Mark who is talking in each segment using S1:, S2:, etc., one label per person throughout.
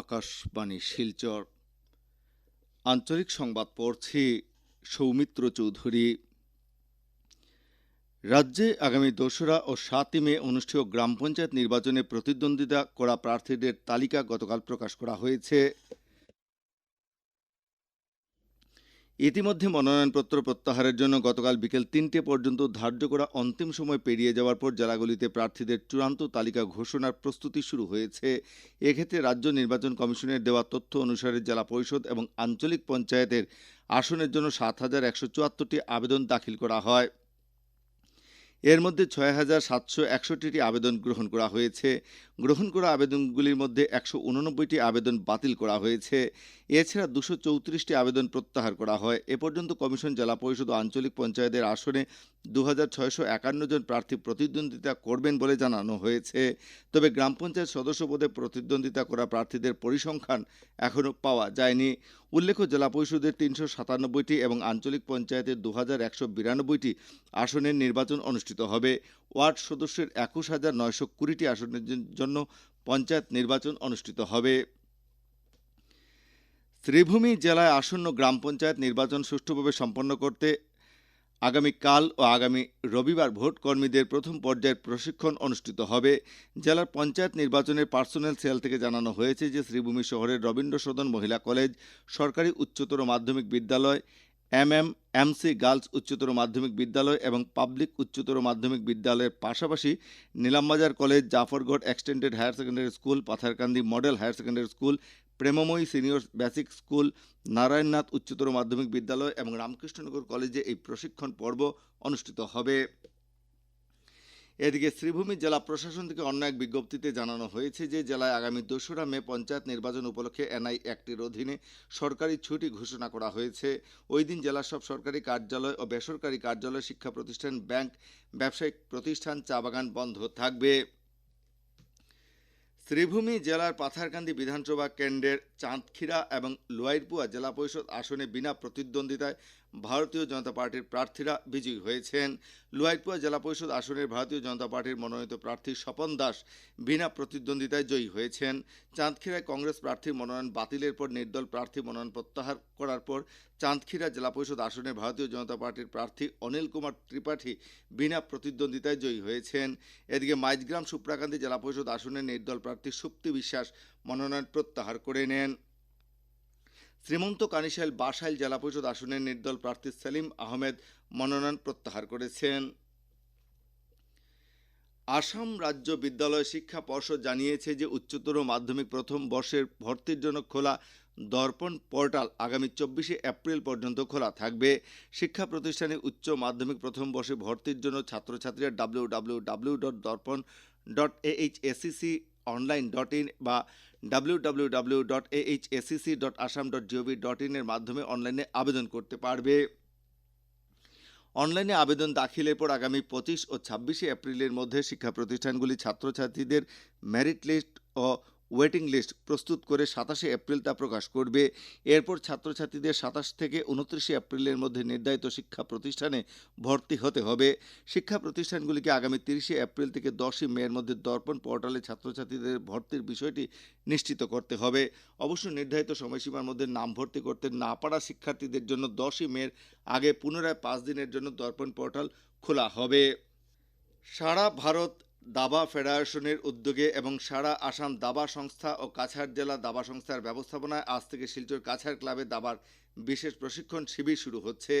S1: আকাশবাণী শিলচর আঞ্চলিক সংবাদ পড়ছি সৌমিত্র চৌধুরী রাজ্যে আগামী দোসরা ও সাতই মে অনুষ্ঠেয় গ্রাম পঞ্চায়েত নির্বাচনে প্রতিদ্বন্দ্বিতা করা প্রার্থীদের তালিকা গতকাল প্রকাশ করা হয়েছে ইতিমধ্যে মনোনয়নপত্র প্রত্যাহারের জন্য গতকাল বিকেল তিনটে পর্যন্ত ধার্য করা অন্তিম সময় পেরিয়ে যাওয়ার পর জেলাগুলিতে প্রার্থীদের চূড়ান্ত তালিকা ঘোষণার প্রস্তুতি শুরু হয়েছে এক্ষেত্রে রাজ্য নির্বাচন কমিশনের দেওয়া তথ্য অনুসারে জেলা পরিষদ এবং আঞ্চলিক পঞ্চায়েতের আসনের জন্য সাত হাজার একশো চুয়াত্তরটি আবেদন দাখিল করা হয় এর মধ্যে ছয় হাজার সাতশো একষট্টিটি আবেদন গ্রহণ করা হয়েছে গ্রহণ করা আবেদনগুলির মধ্যে একশো উননব্বইটি আবেদন বাতিল করা হয়েছে এছাড়া দুশো চৌত্রিশটি আবেদন প্রত্যাহার করা হয় এ পর্যন্ত কমিশন জেলা পরিষদ ও আঞ্চলিক পঞ্চায়েতের আসনে দু জন প্রার্থী প্রতিদ্বন্দ্বিতা করবেন বলে জানানো হয়েছে তবে গ্রাম পঞ্চায়েত সদস্য পদে প্রতিদ্বন্দ্বিতা করা প্রার্থীদের পরিসংখ্যান এখনও পাওয়া যায়নি উল্লেখ্য জেলা পরিষদের তিনশো সাতানব্বইটি এবং আঞ্চলিক পঞ্চায়েতের দু হাজার একশো বিরানব্বইটি আসনের নির্বাচন অনুষ্ঠিত হবে ওয়ার্ড সদস্যের একুশ হাজার নয়শো কুড়িটি আসনের জন্য জন্য পঞ্চায়েত নির্বাচন অনুষ্ঠিত হবে শ্রীভূমি জেলায় আসন্ন গ্রাম পঞ্চায়েত নির্বাচন সুষ্ঠুভাবে সম্পন্ন করতে আগামী কাল ও আগামী রবিবার ভোট কর্মীদের প্রথম পর্যায়ের প্রশিক্ষণ অনুষ্ঠিত হবে জেলার পঞ্চায়েত নির্বাচনের পার্সোনাল সেল থেকে জানানো হয়েছে যে শ্রীভূমি শহরের রবীন্দ্র সদন মহিলা কলেজ সরকারি উচ্চতর মাধ্যমিক বিদ্যালয় এম এম এমসি গার্লস উচ্চতর মাধ্যমিক বিদ্যালয় এবং পাবলিক উচ্চতর মাধ্যমিক বিদ্যালয়ের পাশাপাশি Nilambazar college Jafargarh extended higher secondary school Patharkandi model higher secondary school Premmoyee senior basic school Narayannath উচ্চতর মাধ্যমিক বিদ্যালয় এবং রামকৃষ্ণনগর কলেজে এই প্রশিক্ষণ পর্ব অনুষ্ঠিত হবে এদিকে শ্রীভূমি জেলা প্রশাসন থেকে অন্য এক বিজ্ঞপ্তিতে জানানো হয়েছে যে জেলায় আগামী দোসরা মে পঞ্চায়েত নির্বাচন উপলক্ষে এনআই অ্যাক্টের অধীনে সরকারি ছুটি ঘোষণা করা হয়েছে ওই দিন জেলার সব সরকারি কার্যালয় ও বেসরকারি কার্যালয় শিক্ষা প্রতিষ্ঠান ব্যাংক ব্যবসায়িক প্রতিষ্ঠান চা বাগান বন্ধ থাকবে ত্রিভূমি জেলার পাথারকান্দি বিধানসভা কেন্দ্রের চাঁদখিরা এবং লোয়াইরপুয়া জেলা পরিষদ আসনে বিনা প্রতিদ্বন্দ্বিতায় ভারতীয় জনতা পার্টির প্রার্থীরা বিজয়ী হয়েছেন লোয়াইরপুয়া জেলা পরিষদ আসনের ভারতীয় জনতা পার্টির মনোনীত প্রার্থী স্বপন দাস বিনা প্রতিদ্বন্দ্বিতায় জয়ী হয়েছেন চাঁদখিরায় কংগ্রেস প্রার্থীর মনোনয়ন বাতিলের পর নির্দল প্রার্থী মনোনয়ন প্রত্যাহার করার পর চাঁদখিরা জেলা পরিষদ আসনে ভারতীয় জনতা পার্টির প্রার্থী অনিল কুমার ত্রিপাঠী বিনা প্রতিদ্বন্দ্বিতায় জয়ী হয়েছেন এদিকে মাইজগ্রাম সুপ্রাকান্দি জেলা পরিষদ আসনে নির্দল প্রার্থী প্রার্থী সুপ্তি বিশ্বাস মনোনয়ন প্রত্যাহার করে নেন শ্রীমন্ত কানিশাইল বাসাইল জেলা পরিষদ আসনের নির্দল প্রার্থী সেলিম আহমেদ মনোনয়ন প্রত্যাহার করেছেন আসাম রাজ্য বিদ্যালয় শিক্ষা পর্ষদ জানিয়েছে যে উচ্চতর মাধ্যমিক প্রথম বর্ষের ভর্তির জন্য খোলা দর্পণ পোর্টাল আগামী চব্বিশে এপ্রিল পর্যন্ত খোলা থাকবে শিক্ষা প্রতিষ্ঠানে উচ্চ মাধ্যমিক প্রথম বর্ষে ভর্তির জন্য ছাত্রছাত্রীরা W W W dot Darpan dot AHSEC online dot in বা W W dot Assam dot dot ইনের মাধ্যমে অনলাইনে আবেদন করতে পারবে অনলাইনে আবেদন দাখিলের পর আগামী পঁচিশ ও ছাব্বিশে এপ্রিলের মধ্যে শিক্ষা প্রতিষ্ঠানগুলি ছাত্রছাত্রীদের মেরিট লিস্ট ও ওয়েটিং লিস্ট প্রস্তুত করে সাতাশে এপ্রিল তা প্রকাশ করবে এরপর ছাত্রছাত্রীদের সাতাশ থেকে উনত্রিশে এপ্রিলের মধ্যে নির্ধারিত শিক্ষা প্রতিষ্ঠানে ভর্তি হতে হবে শিক্ষা প্রতিষ্ঠানগুলিকে আগামী তিরিশে এপ্রিল থেকে দশই মেয়ের মধ্যে দর্পণ পোর্টালে ছাত্রছাত্রীদের ভর্তির বিষয়টি নিশ্চিত করতে হবে অবশ্য নির্ধারিত সময়সীমার মধ্যে নাম ভর্তি করতে না পারা শিক্ষার্থীদের জন্য দশই মেয়ের আগে পুনরায় পাঁচ দিনের জন্য দর্পণ পোর্টাল খোলা হবে সারা ভারত দাবা ফেডারেশনের উদ্যোগে এবং সারা আসাম দাবা সংস্থা ও কাছাড় জেলা দাবা সংস্থার ব্যবস্থাপনায় আজ থেকে শিলচর কাছাড় ক্লাবে দাবার বিশেষ প্রশিক্ষণ শিবির শুরু হচ্ছে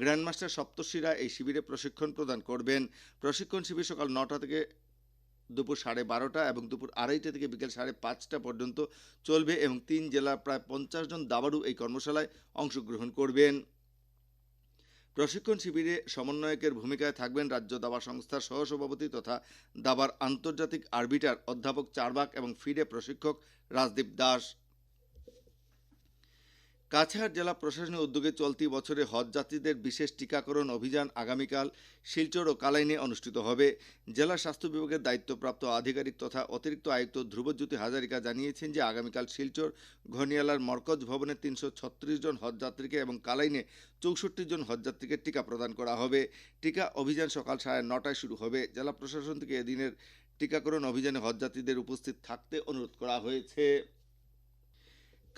S1: গ্র্যান্ডমাস্টার সপ্তর্ষিরা এই শিবিরে প্রশিক্ষণ প্রদান করবেন প্রশিক্ষণ শিবির সকাল নটা থেকে দুপুর সাড়ে বারোটা এবং দুপুর আড়াইটা থেকে বিকেল সাড়ে পাঁচটা পর্যন্ত চলবে এবং তিন জেলার প্রায় পঞ্চাশ জন দাবারু এই কর্মশালায় অংশগ্রহণ করবেন প্রশিক্ষণ শিবিরে সমন্বয়কের ভূমিকায় থাকবেন রাজ্য দাবা সংস্থার সহসভাপতি তথা দাবার আন্তর্জাতিক আরবিটার অধ্যাপক চারবাক এবং ফিডে প্রশিক্ষক রাজদীপ দাস কাছাড় জেলা প্রশাসনের উদ্যোগে চলতি বছরে হজ যাত্রীদের বিশেষ টিকাকরণ অভিযান আগামীকাল শিলচর ও কালাইনে অনুষ্ঠিত হবে জেলা স্বাস্থ্য বিভাগের দায়িত্বপ্রাপ্ত আধিকারিক তথা অতিরিক্ত আয়ুক্ত ধ্রুবজ্যোতি হাজারিকা জানিয়েছেন যে আগামীকাল শিলচর ঘনিয়ালার মরকজ ভবনে তিনশো জন হজযাত্রীকে এবং কালাইনে চৌষট্টি জন হজযাত্রীকে টিকা প্রদান করা হবে টিকা অভিযান সকাল সাড়ে নটায় শুরু হবে জেলা প্রশাসন থেকে এদিনের টিকাকরণ অভিযানে হজযাত্রীদের উপস্থিত থাকতে অনুরোধ করা হয়েছে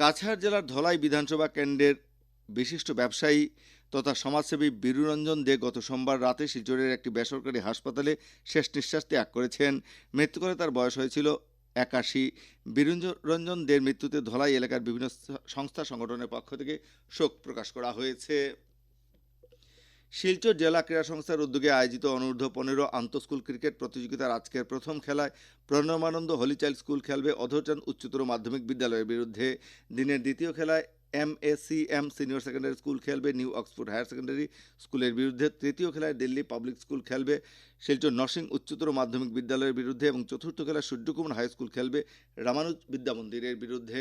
S1: কাছাড় জেলার ধলাই বিধানসভা কেন্দ্রের বিশিষ্ট ব্যবসায়ী তথা সমাজসেবী বীরুরঞ্জন দে গত সোমবার রাতে শিলচরের একটি বেসরকারি হাসপাতালে শেষ নিঃশ্বাস ত্যাগ করেছেন মৃত্যু করে তার বয়স হয়েছিল একাশি বীরুরঞ্জন দের মৃত্যুতে ধলাই এলাকার বিভিন্ন সংস্থা সংগঠনের পক্ষ থেকে শোক প্রকাশ করা হয়েছে শিলচর জেলা ক্রীড়া সংস্থার উদ্যোগে আয়োজিত অনূর্ধ্ব পনেরো আন্তঃস্কুল ক্রিকেট প্রতিযোগিতার আজকের প্রথম খেলায় প্রণমানন্দ হলিচাইল্ড স্কুল খেলবে অধরচান উচ্চতর মাধ্যমিক বিদ্যালয়ের বিরুদ্ধে দিনের দ্বিতীয় খেলায় M M senior secondary school খেলবে নিউ অক্সফোর্ড হায়ার সেকেন্ডারি স্কুলের বিরুদ্ধে তৃতীয় খেলায় দিল্লি পাবলিক স্কুল খেলবে শিলচর নরসিং উচ্চতর মাধ্যমিক বিদ্যালয়ের বিরুদ্ধে এবং চতুর্থ খেলায় সূর্যকুমার হাই স্কুল খেলবে রামানুজ বিদ্যামন্দিরের বিরুদ্ধে